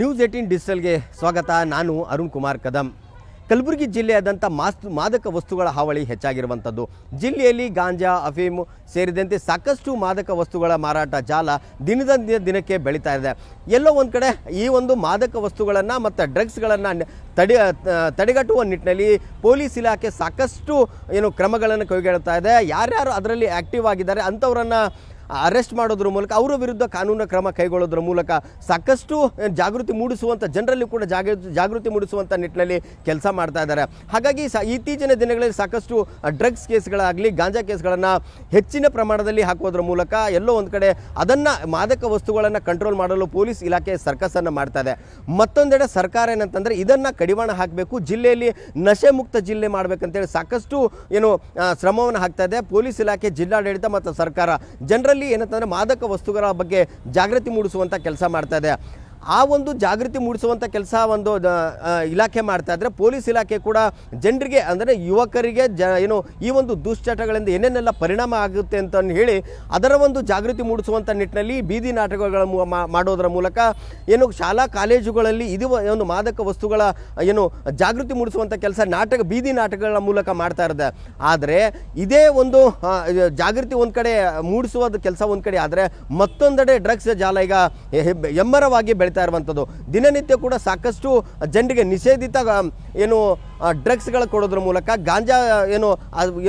News eighteen ಡಿಜಿಟಲ್ಗೆ ಸ್ವಾಗತ. ನಾನು ಅರುಣ್ ಕುಮಾರ್ ಕದಂ. ಕಲಬುರಗಿ ಜಿಲ್ಲೆಯಾದಂಥ ಮಾಸ್ ಮಾದಕ ವಸ್ತುಗಳ ಹಾವಳಿ ಹೆಚ್ಚಾಗಿರುವಂಥದ್ದು. ಜಿಲ್ಲೆಯಲ್ಲಿ ಗಾಂಜಾ, ಅಫೀಮು ಸೇರಿದಂತೆ ಸಾಕಷ್ಟು ಮಾದಕ ವಸ್ತುಗಳ ಮಾರಾಟ ಜಾಲ ದಿನದ ದಿನಕ್ಕೆ ಬೆಳೀತಾ ಇದೆ. ಎಲ್ಲೋ ಒಂದು ಕಡೆ ಈ ಒಂದು ಮಾದಕ ವಸ್ತುಗಳನ್ನು ಮತ್ತು ಡ್ರಗ್ಸ್ಗಳನ್ನು ತಡೆ ತಡೆಗಟ್ಟುವ ನಿಟ್ಟಿನಲ್ಲಿ ಪೊಲೀಸ್ ಇಲಾಖೆ ಸಾಕಷ್ಟು ಏನು ಕ್ರಮಗಳನ್ನು ಕೈಗೊಳ್ಳುತ್ತಾ ಇದೆ. ಯಾರ್ಯಾರು ಅದರಲ್ಲಿ ಆ್ಯಕ್ಟಿವ್ ಆಗಿದ್ದಾರೆ, ಅಂಥವರನ್ನು ಅರೆಸ್ಟ್ ಮಾಡೋದ್ರ ಮೂಲಕ ಅವರ ವಿರುದ್ಧ ಕಾನೂನು ಕ್ರಮ ಕೈಗೊಳ್ಳೋದ್ರ ಮೂಲಕ ಸಾಕಷ್ಟು ಜಾಗೃತಿ ಮೂಡಿಸುವಂಥ ಜನರಲ್ಲಿ ಕೂಡ ಜಾಗ, ಜಾಗೃತಿ ಮೂಡಿಸುವಂಥ ನಿಟ್ಟಿನಲ್ಲಿ ಕೆಲಸ ಮಾಡ್ತಾ ಇದ್ದಾರೆ. ಹಾಗಾಗಿ ಸ, ಇತ್ತೀಚಿನ ದಿನಗಳಲ್ಲಿ ಸಾಕಷ್ಟು ಡ್ರಗ್ಸ್ ಕೇಸ್ಗಳಾಗಲಿ, ಗಾಂಜಾ ಕೇಸ್ಗಳನ್ನು ಹೆಚ್ಚಿನ ಪ್ರಮಾಣದಲ್ಲಿ ಹಾಕೋದ್ರ ಮೂಲಕ ಎಲ್ಲೋ ಒಂದು ಕಡೆ ಅದನ್ನು ಮಾದಕ ವಸ್ತುಗಳನ್ನು ಕಂಟ್ರೋಲ್ ಮಾಡಲು ಪೊಲೀಸ್ ಇಲಾಖೆ ಸರ್ಕಸನ್ನು ಮಾಡ್ತಾ ಇದೆ. ಮತ್ತೊಂದೆಡೆ ಸರ್ಕಾರ ಏನಂತಂದರೆ ಇದನ್ನು ಕಡಿವಾಣ ಹಾಕಬೇಕು, ಜಿಲ್ಲೆಯಲ್ಲಿ ನಶೆ ಮುಕ್ತ ಜಿಲ್ಲೆ ಮಾಡಬೇಕಂತೇಳಿ ಸಾಕಷ್ಟು, ಏನು ಶ್ರಮವನ್ನು ಹಾಕ್ತಾ ಇದೆ. ಪೊಲೀಸ್ ಇಲಾಖೆ ಜಿಲ್ಲಾಡಳಿತ ಮತ್ತು ಸರ್ಕಾರ ಜನರಲ್ಲಿ ಏನಂತಂದರೆ ಮಾದಕ ವಸ್ತುಗಳ ಬಗ್ಗೆ ಜಾಗೃತಿ ಮೂಡಿಸುವಂಥ ಕೆಲಸ ಮಾಡ್ತಾ ಇದೆ. ಆ ಒಂದು ಜಾಗೃತಿ ಮೂಡಿಸುವಂಥ ಕೆಲಸ ಒಂದು ಇಲಾಖೆ ಮಾಡ್ತಾ ಇದ್ದರೆ ಪೊಲೀಸ್ ಇಲಾಖೆ ಕೂಡ ಜನರಿಗೆ ಅಂದರೆ ಯುವಕರಿಗೆ ಜ, ಏನು, ಈ ಒಂದು ದುಶ್ಚಟಗಳಿಂದ ಏನೇನೆಲ್ಲ ಪರಿಣಾಮ ಆಗುತ್ತೆ ಅಂತ ಹೇಳಿ ಅದರ ಒಂದು ಜಾಗೃತಿ ಮೂಡಿಸುವಂಥ ನಿಟ್ಟಿನಲ್ಲಿ ಬೀದಿ ನಾಟಕಗಳ ಮಾಡೋದರ ಮೂಲಕ ಏನು ಶಾಲಾ ಕಾಲೇಜುಗಳಲ್ಲಿ ಇದು ಒಂದು ಮಾದಕ ವಸ್ತುಗಳ, ಏನು, ಜಾಗೃತಿ ಮೂಡಿಸುವಂಥ ಕೆಲಸ ನಾಟಕ, ಬೀದಿ ನಾಟಕಗಳ ಮೂಲಕ ಮಾಡ್ತಾ ಇರುತ್ತೆ ಆದರೆ ಇದೇ ಒಂದು ಜಾಗೃತಿ ಒಂದು ಕಡೆ ಮೂಡಿಸುವ ಕೆಲಸ ಒಂದು ಕಡೆ ಆದರೆ ಮತ್ತೊಂದೆಡೆ ಡ್ರಗ್ಸ್ ಜಾಲ ಈಗ ಎಮ್ಮರವಾಗಿ ಬೆಳೀತಾ ಇರುವಂಥದ್ದು. ದಿನನಿತ್ಯ ಕೂಡ ಸಾಕಷ್ಟು ಜನರಿಗೆ ನಿಷೇಧಿತ ಏನು ಡ್ರಗ್ಸ್ಗಳು ಕೊಡೋದ್ರ ಮೂಲಕ ಗಾಂಜಾ ಏನು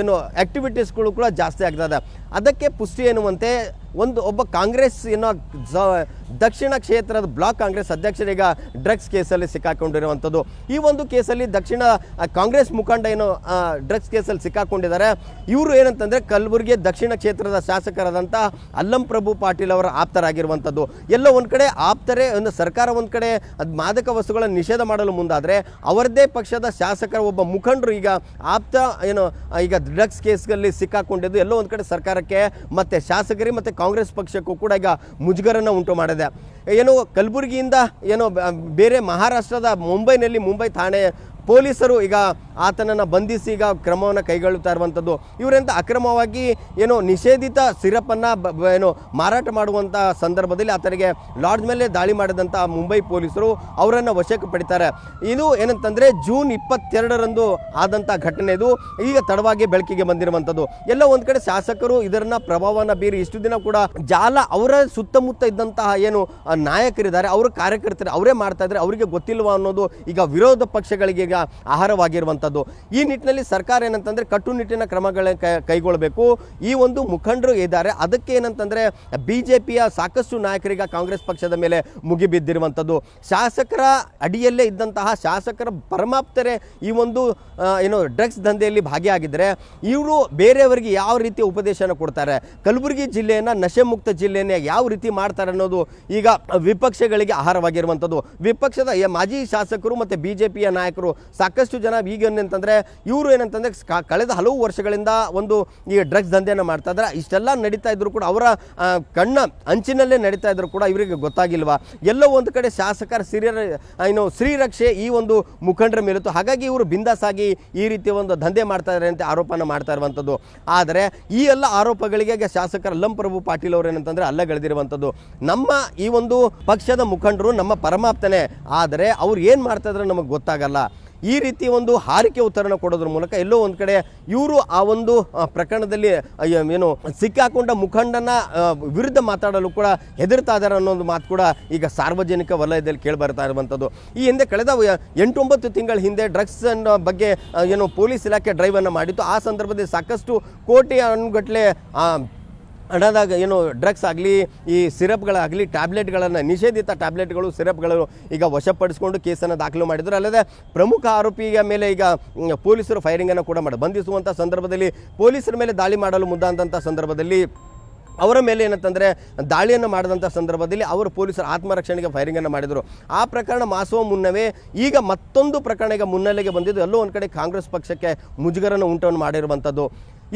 ಏನು ಆ್ಯಕ್ಟಿವಿಟೀಸ್ಗಳು ಕೂಡ ಜಾಸ್ತಿ ಆಗ್ತದೆ. ಅದಕ್ಕೆ ಪುಷ್ಟಿ ಎನ್ನುವಂತೆ ಒಂದು ಒಬ್ಬ ಕಾಂಗ್ರೆಸ್ ಏನೋ ದಕ್ಷಿಣ ಕ್ಷೇತ್ರದ ಬ್ಲಾಕ್ ಕಾಂಗ್ರೆಸ್ ಅಧ್ಯಕ್ಷರೀಗ ಡ್ರಗ್ಸ್ ಕೇಸಲ್ಲಿ ಸಿಕ್ಕಾಕೊಂಡಿರುವಂಥದ್ದು. ಈ ಒಂದು ಕೇಸಲ್ಲಿ ದಕ್ಷಿಣ ಕಾಂಗ್ರೆಸ್ ಮುಖಂಡ ಏನು ಡ್ರಗ್ಸ್ ಕೇಸಲ್ಲಿ ಸಿಕ್ಕಾಕೊಂಡಿದ್ದಾರೆ. ಇವರು ಏನಂತಂದರೆ ಕಲಬುರಗಿ ದಕ್ಷಿಣ ಕ್ಷೇತ್ರದ ಶಾಸಕರಾದಂಥ ಅಲ್ಲಂ ಪ್ರಭು ಪಾಟೀಲ್ ಅವರ ಆಪ್ತರಾಗಿರುವಂಥದ್ದು. ಎಲ್ಲ ಒಂದು ಕಡೆ ಆಪ್ತರೇ, ಒಂದು ಸರ್ಕಾರ ಒಂದು ಕಡೆ, ಅದು ಮಾದಕ ವಸ್ತುಗಳನ್ನು ನಿಷೇಧ ಮಾಡಲು ಮುಂದಾದರೆ ಅವರದ್ದೇ ಪಕ್ಷದ ಶಾಸಕರ ಒಬ್ಬ ಮುಖಂಡರು ಈಗ ಆಪ್ತ, ಏನು, ಈಗ ಡ್ರಗ್ಸ್ ಕೇಸ್ಗಳಲ್ಲಿ ಸಿಕ್ಕಾಕೊಂಡಿದ್ದು ಎಲ್ಲೋ ಒಂದು ಕಡೆ ಸರ್ಕಾರಕ್ಕೆ, ಮತ್ತು ಶಾಸಕರಿಗೆ ಮತ್ತು ಕಾಂಗ್ರೆಸ್ ಪಕ್ಷಕ್ಕೂ ಕೂಡ ಈಗ ಮುಜುಗರನ್ನು ಉಂಟು ಮಾಡಿದೆ. ಏನು, ಕಲಬುರಗಿಯಿಂದ, ಏನೋ ಬೇರೆ ಮಹಾರಾಷ್ಟ್ರದ ಮುಂಬೈನಲ್ಲಿ, ಮುಂಬೈ ಠಾಣೆ ಪೊಲೀಸರು ಈಗ ಆತನನ್ನು ಬಂಧಿಸಿ ಈಗ ಕ್ರಮವನ್ನು ಕೈಗೊಳ್ಳುತ್ತಾ ಇರುವಂಥದ್ದು ಇವರೆಂತ ಅಕ್ರಮವಾಗಿ ಏನು ನಿಷೇಧಿತ ಸಿರಪನ್ನು ಏನು ಮಾರಾಟ ಮಾಡುವಂಥ ಸಂದರ್ಭದಲ್ಲಿ ಆತನಿಗೆ ಲಾಡ್ಜ್ ಮೇಲೆ ದಾಳಿ ಮಾಡಿದಂಥ ಮುಂಬೈ ಪೊಲೀಸರು ಅವರನ್ನು ವಶಕ್ಕೆ ಪಡಿತಾರೆ. ಇದು ಏನಂತಂದರೆ ಜೂನ್ ಇಪ್ಪತ್ತೆರಡರಂದು ಆದಂಥ ಘಟನೆ ಇದು. ಈಗ ತಡವಾಗಿ ಬೆಳಕಿಗೆ ಬಂದಿರುವಂಥದ್ದು ಎಲ್ಲ ಒಂದು ಕಡೆ ಶಾಸಕರು ಇದರನ್ನ ಪ್ರಭಾವವನ್ನು ಬೀರಿ ಇಷ್ಟು ದಿನ ಕೂಡ ಜಾಲ ಅವರ ಸುತ್ತಮುತ್ತ ಇದ್ದಂತಹ ಏನು ನಾಯಕರಿದ್ದಾರೆ, ಅವರು ಕಾರ್ಯಕರ್ತರು ಅವರೇ ಮಾಡ್ತಾ ಇದ್ದಾರೆ, ಅವರಿಗೆ ಗೊತ್ತಿಲ್ವಾ ಅನ್ನೋದು ಈಗ ವಿರೋಧ ಪಕ್ಷಗಳಿಗೆ ಈಗ ಆಹಾರವಾಗಿರುವಂಥದ್ದು ಈ ನಿಟ್ಟಿನಲ್ಲಿ ಸರ್ಕಾರ ಏನಂತಂದರೆ ಕಟ್ಟುನಿಟ್ಟಿನ ಕ್ರಮಗಳ ಕೈಗೊಳ್ಳಬೇಕು. ಈ ಒಂದು ಮುಖಂಡರು ಇದ್ದಾರೆ. ಅದಕ್ಕೆ ಏನಂತಂದರೆ ಬಿ ಜೆ ಪಿಯ ಸಾಕಷ್ಟು ನಾಯಕರಿಗೆ ಕಾಂಗ್ರೆಸ್ ಪಕ್ಷದ ಮೇಲೆ ಮುಗಿಬಿದ್ದಿರುವಂಥದ್ದು ಶಾಸಕರ ಅಡಿಯಲ್ಲೇ ಇದ್ದಂತಹ ಶಾಸಕರ ಪರಮಾಪ್ತರೇ ಈ ಒಂದು ಏನು ಡ್ರಗ್ಸ್ ದಂಧೆಯಲ್ಲಿ ಭಾಗಿಯಾಗಿದ್ದರೆ ಇವರು ಬೇರೆಯವರಿಗೆ ಯಾವ ರೀತಿ ಉಪದೇಶನ ಕೊಡ್ತಾರೆ? ಕಲಬುರಗಿ ಜಿಲ್ಲೆಯನ್ನು ನಶೆ ಮುಕ್ತ ಜಿಲ್ಲೆಯನ್ನೇ ಯಾವ ರೀತಿ ಮಾಡ್ತಾರೆ ಅನ್ನೋದು ಈಗ ವಿಪಕ್ಷಗಳಿಗೆ ಆಹಾರವಾಗಿರುವಂಥದ್ದು ವಿಪಕ್ಷದ ಮಾಜಿ ಶಾಸಕರು ಮತ್ತು ಬಿ ನಾಯಕರು ಸಾಕಷ್ಟು ಜನ ಈಗ ಏನಂತಂದರೆ ಇವರು ಏನಂತಂದರೆ ಕಳೆದ ಹಲವು ವರ್ಷಗಳಿಂದ ಒಂದು ಈ ಡ್ರಗ್ಸ್ ದಂಧೆಯನ್ನು ಮಾಡ್ತಾ ಇದ್ದಾರೆ. ಇಷ್ಟೆಲ್ಲ ನಡೀತಾ ಇದ್ರು ಕೂಡ ಅವರ ಕಣ್ಣ ಅಂಚಿನಲ್ಲೇ ನಡೀತಾ ಇದ್ರು ಕೂಡ ಇವರಿಗೆ ಗೊತ್ತಾಗಿಲ್ವಾ? ಎಲ್ಲೋ ಒಂದು ಕಡೆ ಶಾಸಕರ ಸಿರಿಯ ಏನು ಶ್ರೀರಕ್ಷೆ ಈ ಒಂದು ಮುಖಂಡರ ಮೇಲಿತ್ತು. ಹಾಗಾಗಿ ಇವರು ಬಿಂದಾಸಾಗಿ ಈ ರೀತಿಯ ಒಂದು ದಂಧೆ ಮಾಡ್ತಾ ಇದ್ದಾರೆ ಅಂತ ಆರೋಪನ ಮಾಡ್ತಾ ಇರುವಂಥದ್ದು. ಆದರೆ ಈ ಎಲ್ಲ ಆರೋಪಗಳಿಗೆ ಶಾಸಕರ ಲಂ ಪ್ರಭು ಪಾಟೀಲ್ ಅವರು ಏನಂತಂದರೆ ಅಲ್ಲಗಳೆದಿರುವಂಥದ್ದು ನಮ್ಮ ಈ ಒಂದು ಪಕ್ಷದ ಮುಖಂಡರು ನಮ್ಮ ಪರಮಾಪ್ತನೇ. ಆದರೆ ಅವ್ರು ಏನು ಮಾಡ್ತಾ ಇದ್ರೆ ನಮಗೆ ಗೊತ್ತಾಗಲ್ಲ. ಈ ರೀತಿ ಒಂದು ಹಾರಿಕೆ ಉತ್ತರನ ಕೊಡೋದ್ರ ಮೂಲಕ ಎಲ್ಲೋ ಒಂದು ಕಡೆ ಇವರು ಆ ಒಂದು ಪ್ರಕರಣದಲ್ಲಿ ಏನು ಸಿಕ್ಕಾಕೊಂಡ ಮುಖಂಡನ ವಿರುದ್ಧ ಮಾತಾಡಲು ಕೂಡ ಹೆದರ್ತಾ ಇದ್ದಾರೆ ಅನ್ನೋ ಒಂದು ಮಾತು ಕೂಡ ಈಗ ಸಾರ್ವಜನಿಕ ವಲಯದಲ್ಲಿ ಕೇಳಿಬರ್ತಾ ಇರುವಂಥದ್ದು. ಈ ಹಿಂದೆ ಕಳೆದ ಎಂಟೊಂಬತ್ತು ತಿಂಗಳ ಹಿಂದೆ ಡ್ರಗ್ಸ್ ಬಗ್ಗೆ ಏನು ಪೊಲೀಸ್ ಇಲಾಖೆ ಡ್ರೈವನ್ನು ಮಾಡಿತ್ತು. ಆ ಸಂದರ್ಭದಲ್ಲಿ ಸಾಕಷ್ಟು ಕೋಟಿ ಅನ್ಗಟ್ಟಲೆ ಆ, ಹಣದಾಗ ಏನು ಡ್ರಗ್ಸ್ ಆಗಲಿ, ಈ ಸಿರಪ್ಗಳಾಗಲಿ ಟ್ಯಾಬ್ಲೆಟ್ಗಳನ್ನು ನಿಷೇಧಿತ ಟ್ಯಾಬ್ಲೆಟ್ಗಳು ಸಿರಪ್ಗಳು ಈಗ ವಶಪಡಿಸಿಕೊಂಡು ಕೇಸನ್ನು ದಾಖಲು ಮಾಡಿದರು. ಅಲ್ಲದೆ ಪ್ರಮುಖ ಆರೋಪಿಯ ಮೇಲೆ ಈಗ ಪೊಲೀಸರು ಫೈರಿಂಗನ್ನು ಕೂಡ ಮಾಡಿ ಬಂಧಿಸುವಂಥ ಸಂದರ್ಭದಲ್ಲಿ ಪೊಲೀಸರ ಮೇಲೆ ದಾಳಿ ಮಾಡಲು ಮುಂದಾದಂಥ ಸಂದರ್ಭದಲ್ಲಿ ಅವರ ಮೇಲೆ ಏನಂತಂದರೆ ದಾಳಿಯನ್ನು ಮಾಡಿದಂಥ ಸಂದರ್ಭದಲ್ಲಿ ಅವರು ಪೊಲೀಸರು ಆತ್ಮರಕ್ಷಣೆಗೆ ಫೈರಿಂಗನ್ನು ಮಾಡಿದರು. ಆ ಪ್ರಕರಣ ಮಾಸುವ ಮುನ್ನವೇ ಈಗ ಮತ್ತೊಂದು ಪ್ರಕರಣ ಈಗ ಮುನ್ನೆಲೆಗೆ ಬಂದಿದ್ದು ಎಲ್ಲೋ ಒಂದು ಕಡೆ ಕಾಂಗ್ರೆಸ್ ಪಕ್ಷಕ್ಕೆ ಮುಜುಗರನ ಉಂಟನ್ನು ಮಾಡಿರುವಂಥದ್ದು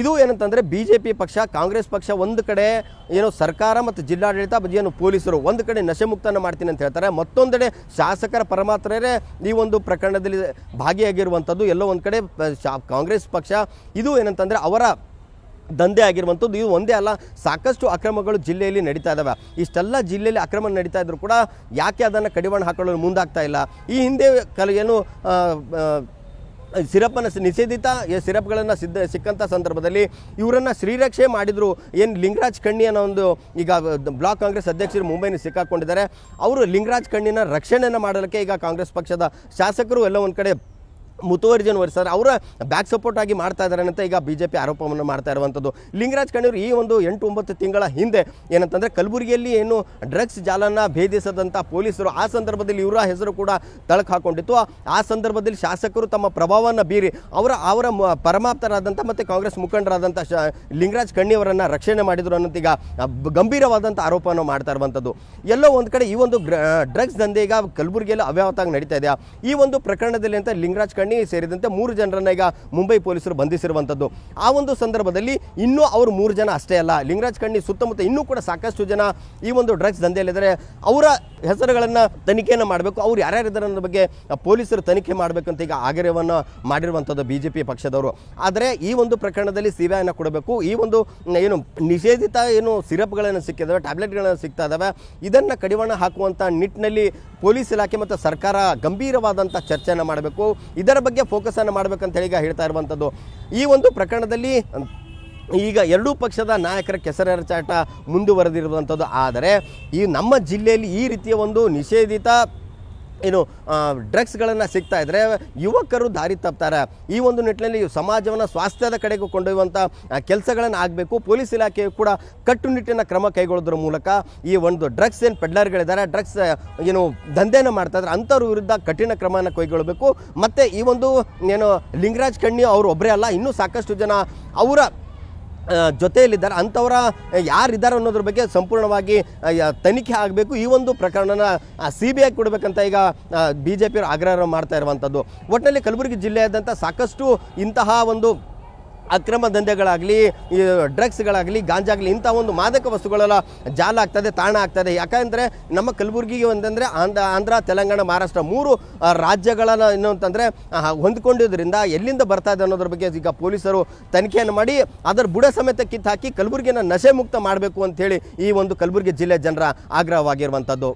ಇದು ಏನಂತಂದರೆ ಬಿ ಜೆ ಪಿ ಪಕ್ಷ, ಕಾಂಗ್ರೆಸ್ ಪಕ್ಷ ಒಂದು ಕಡೆ ಏನೋ ಸರ್ಕಾರ ಮತ್ತು ಜಿಲ್ಲಾಡಳಿತ ಏನು ಪೊಲೀಸರು ಒಂದು ಕಡೆ ನಶೆಮುಕ್ತನ ಮಾಡ್ತೀನಿ ಅಂತ ಹೇಳ್ತಾರೆ. ಮತ್ತೊಂದೆಡೆ ಶಾಸಕರ ಪರಮಾತ್ರರೇ ಈ ಒಂದು ಪ್ರಕರಣದಲ್ಲಿ ಭಾಗಿಯಾಗಿರುವಂಥದ್ದು, ಎಲ್ಲೋ ಒಂದು ಕಡೆ ಕಾಂಗ್ರೆಸ್ ಪಕ್ಷ. ಇದು ಏನಂತಂದರೆ ಅವರ ದಂಧೆ ಆಗಿರುವಂಥದ್ದು. ಇದು ಒಂದೇ ಅಲ್ಲ, ಸಾಕಷ್ಟು ಅಕ್ರಮಗಳು ಜಿಲ್ಲೆಯಲ್ಲಿ ನಡೀತಾ ಇದ್ದಾವೆ ಇಷ್ಟೆಲ್ಲ ಜಿಲ್ಲೆಯಲ್ಲಿ ಅಕ್ರಮ ನಡೀತಾ ಇದ್ರು ಕೂಡ ಯಾಕೆ ಅದನ್ನು ಕಡಿವಾಣ ಹಾಕೊಳ್ಳಲು ಮುಂದಾಗ್ತಾ ಇಲ್ಲ? ಈ ಹಿಂದೆ ಕಲ ಏನು ಆ, ನಿಷೇಧಿತ ಸಿರಪ್ಗಳನ್ನು ಸಿದ್ಧ ಸಿಕ್ಕಂಥ ಸಂದರ್ಭದಲ್ಲಿ ಇವರನ್ನು ಶ್ರೀರಕ್ಷೆ ಮಾಡಿದರು. ಏನು ಲಿಂಗರಾಜ್ ಕಣ್ಣಿ ಅನ್ನೋ ಒಂದು ಈಗ ಬ್ಲಾಕ್ ಕಾಂಗ್ರೆಸ್ ಅಧ್ಯಕ್ಷರು ಮುಂಬೈನ ಸಿಕ್ಕಾಕೊಂಡಿದ್ದಾರೆ. ಅವರು ಲಿಂಗರಾಜ್ ಕಣ್ಣಿನ ರಕ್ಷಣೆಯನ್ನು ಮಾಡಲಿಕ್ಕೆ ಈಗ ಕಾಂಗ್ರೆಸ್ ಪಕ್ಷದ ಶಾಸಕರು ಎಲ್ಲ ಒಂದು ಕಡೆ ಮುತುವರ್ಜಿಯನ್ನು ವಹಿಸ್ತಾರೆ. ಅವರ ಬ್ಯಾಕ್ ಸಪೋರ್ಟ್ ಆಗಿ ಮಾಡ್ತಾ ಇದ್ದಾರೆ ಅಂತ ಈಗ ಬಿ ಜೆ ಪಿ ಆರೋಪವನ್ನು ಮಾಡ್ತಾ ಇರುವಂಥದ್ದು. ಲಿಂಗರಾಜ್ ಕಣ್ಣೂರು ಈ ಒಂದು ಎಂಟು ಒಂಬತ್ತು ತಿಂಗಳ ಹಿಂದೆ ಏನಂತಂದರೆ ಕಲಬುರಗಿಯಲ್ಲಿ ಏನು ಡ್ರಗ್ಸ್ ಜಾಲನ ಭೇದಿಸದಂಥ ಪೊಲೀಸರು, ಆ ಸಂದರ್ಭದಲ್ಲಿ ಇವರ ಹೆಸರು ಕೂಡ ತಳಕು ಹಾಕೊಂಡಿತ್ತು. ಆ- ಸಂದರ್ಭದಲ್ಲಿ ಶಾಸಕರು ತಮ್ಮ ಪ್ರಭಾವವನ್ನು ಬೀರಿ ಅವರ ಅವರ ಪರಮಾಪ್ತರಾದಂಥ ಮತ್ತು ಕಾಂಗ್ರೆಸ್ ಮುಖಂಡರಾದಂಥ ಶ, ಲಿಂಗರಾಜ್ ಕಣ್ಣಿಯವರನ್ನು ರಕ್ಷಣೆ ಮಾಡಿದರು ಅನ್ನೋದು ಈಗ ಗಂಭೀರವಾದಂಥ ಆರೋಪವನ್ನು ಮಾಡ್ತಾ ಇರುವಂಥದ್ದು. ಎಲ್ಲೋ ಒಂದು ಕಡೆ ಈ ಒಂದು ಡ್ರಗ್ಸ್ ದಂಧೆ ಈಗ ಕಲಬುರಗಿಯಲ್ಲಿ ಅವ್ಯಾವತಾಗಿ ನಡೀತಾ ಇದೆ ಈ ಒಂದು ಪ್ರಕರಣದಲ್ಲಿ ಅಂತ ಲಿಂಗರಾಜ್ ಕಣ್ಣಿ ಸೇರಿದಂತೆ ಮೂರು ಜನರನ್ನ ಈಗ ಮುಂಬೈ ಪೊಲೀಸರು ಬಂಧಿಸಿರುವಂಥದ್ದು ಆ ಒಂದು ಸಂದರ್ಭದಲ್ಲಿ ಇನ್ನೂ ಅವರು ಮೂರು ಜನ ಅಷ್ಟೇ ಅಲ್ಲ, ಲಿಂಗರಾಜ್ ಕಣ್ಣಿ ಸುತ್ತಮುತ್ತ ಇನ್ನೂ ಕೂಡ ಸಾಕಷ್ಟು ಜನ ಈ ಒಂದು ಡ್ರಗ್ಸ್ ದಂಧೆಯಲ್ಲಿದ್ದಾರೆ. ಅವರ ಹೆಸರುಗಳನ್ನು ತನಿಖೆಯನ್ನು ಮಾಡಬೇಕು, ಅವ್ರು ಯಾರ್ಯಾರಿದ್ದಾರೆ ಅನ್ನೋ ಬಗ್ಗೆ ಪೊಲೀಸರು ತನಿಖೆ ಮಾಡಬೇಕಂತ ಈಗ ಆಗ್ರಹವನ್ನು ಮಾಡಿರುವಂಥದ್ದು ಬಿ ಜೆ ಪಕ್ಷದವರು. ಆದರೆ ಈ ಒಂದು ಪ್ರಕರಣದಲ್ಲಿ ಸಿ ಬಿ ಕೊಡಬೇಕು, ಈ ಒಂದು ಏನು ನಿಷೇಧಿತ ಏನು ಸಿರಪ್ಗಳನ್ನು ಸಿಕ್ಕಿದಾವೆ, ಟ್ಯಾಬ್ಲೆಟ್ಗಳನ್ನು ಸಿಗ್ತಾ ಇದ್ದಾವೆ ಇದನ್ನು ಕಡಿವಾಣ ಹಾಕುವಂಥ ನಿಟ್ಟಿನಲ್ಲಿ ಪೊಲೀಸ್ ಇಲಾಖೆ ಮತ್ತು ಸರ್ಕಾರ ಗಂಭೀರವಾದಂಥ ಚರ್ಚೆಯನ್ನು ಮಾಡಬೇಕು. ಇದರ ಬಗ್ಗೆ ಫೋಕಸನ್ನು ಮಾಡಬೇಕಂತ ಹೇಳಿ ಈಗ ಹೇಳ್ತಾ ಇರುವಂಥದ್ದು ಈ ಒಂದು ಪ್ರಕರಣದಲ್ಲಿ, ಈಗ ಎರಡೂ ಪಕ್ಷದ ನಾಯಕರ ಕೆಸರೆರಚಾಟ ಮುಂದುವರೆದಿರುವಂಥದ್ದು ಆದರೆ, ಈ ನಮ್ಮ ಜಿಲ್ಲೆಯಲ್ಲಿ ಈ ರೀತಿಯ ಒಂದು ನಿಷೇಧಿತ ಏನು ಡ್ರಗ್ಸ್ಗಳನ್ನು ಸಿಗ್ತಾ ಇದ್ದರೆ ಯುವಕರು ದಾರಿ ತಪ್ತಾರೆ. ಈ ಒಂದು ನಿಟ್ಟಿನಲ್ಲಿ ಸಮಾಜವನ್ನು ಸ್ವಾಸ್ಥ್ಯದ ಕಡೆಗೂ ಕೊಂಡೊಯ್ಯುವಂಥ ಕೆಲಸಗಳನ್ನು ಆಗಬೇಕು. ಪೊಲೀಸ್ ಇಲಾಖೆಯು ಕೂಡ ಕಟ್ಟುನಿಟ್ಟಿನ ಕ್ರಮ ಕೈಗೊಳ್ಳೋದ್ರ ಮೂಲಕ ಈ ಒಂದು ಡ್ರಗ್ಸ್ ಏನು ಪೆಡ್ಲರ್ಗಳಿದ್ದಾರೆ ಡ್ರಗ್ಸ್ ಏನು ದಂಧೆನ ಮಾಡ್ತಾ ಇದ್ದಾರೆ ಅಂಥವ್ರ ವಿರುದ್ಧ ಕಠಿಣ ಕ್ರಮವನ್ನು ಕೈಗೊಳ್ಳಬೇಕು ಮತ್ತು ಈ ಒಂದು, ಏನು, ಲಿಂಗರಾಜ್ ಕಣ್ಣಿ ಅವರು ಒಬ್ಬರೇ ಅಲ್ಲ, ಇನ್ನೂ ಸಾಕಷ್ಟು ಜನ ಅವರ ಜೊತೆಯಲ್ಲಿದ್ದಾರೆ. ಅಂಥವರ ಯಾರಿದ್ದಾರೆ ಅನ್ನೋದ್ರ ಬಗ್ಗೆ ಸಂಪೂರ್ಣವಾಗಿ ತನಿಖೆ ಆಗಬೇಕು. ಈ ಒಂದು ಪ್ರಕರಣನ ಸಿ ಬಿ ಐ ಕೊಡಬೇಕಂತ ಈಗ ಬಿ ಜೆ ಪಿಯವರು ಆಗ್ರಹ ಮಾಡ್ತಾ ಇರುವಂಥದ್ದು. ಒಟ್ಟಿನಲ್ಲಿ ಕಲಬುರಗಿ ಜಿಲ್ಲೆಯಾದಂಥ ಸಾಕಷ್ಟು ಇಂತಹ ಒಂದು ಅಕ್ರಮ ದಂಧೆಗಳಾಗಲಿ ಡ್ರಗ್ಸ್ಗಳಾಗಲಿ, ಗಾಂಜಾಗಲಿ ಇಂಥ ಒಂದು ಮಾದಕ ವಸ್ತುಗಳೆಲ್ಲ ಜಾಲ ಆಗ್ತದೆ, ತಾಣ ಆಗ್ತದೆ. ಯಾಕಂದರೆ ನಮ್ಮ ಕಲಬುರಗಿಗೆ ಒಂದಂದರೆ ಆಂಧ್ರ ಆಂಧ್ರ, ತೆಲಂಗಾಣ, ಮಹಾರಾಷ್ಟ್ರ ಮೂರು ರಾಜ್ಯಗಳನ್ನು ಏನು ಅಂತಂದರೆ ಹೊಂದ್ಕೊಂಡಿದ್ದರಿಂದ ಎಲ್ಲಿಂದ ಬರ್ತಾ ಇದೆ ಅನ್ನೋದ್ರ ಬಗ್ಗೆ ಈಗ ಪೊಲೀಸರು ತನಿಖೆಯನ್ನು ಮಾಡಿ, ಅದರ ಬುಡ ಸಮೇತ ಕಿತ್ತು ಹಾಕಿ ಕಲಬುರಗಿನ ನಶೆ ಮುಕ್ತ ಮಾಡಬೇಕು ಅಂತೇಳಿ ಈ ಒಂದು ಕಲಬುರಗಿ ಜಿಲ್ಲೆ ಜನರ ಆಗ್ರಹವಾಗಿರುವಂಥದ್ದು.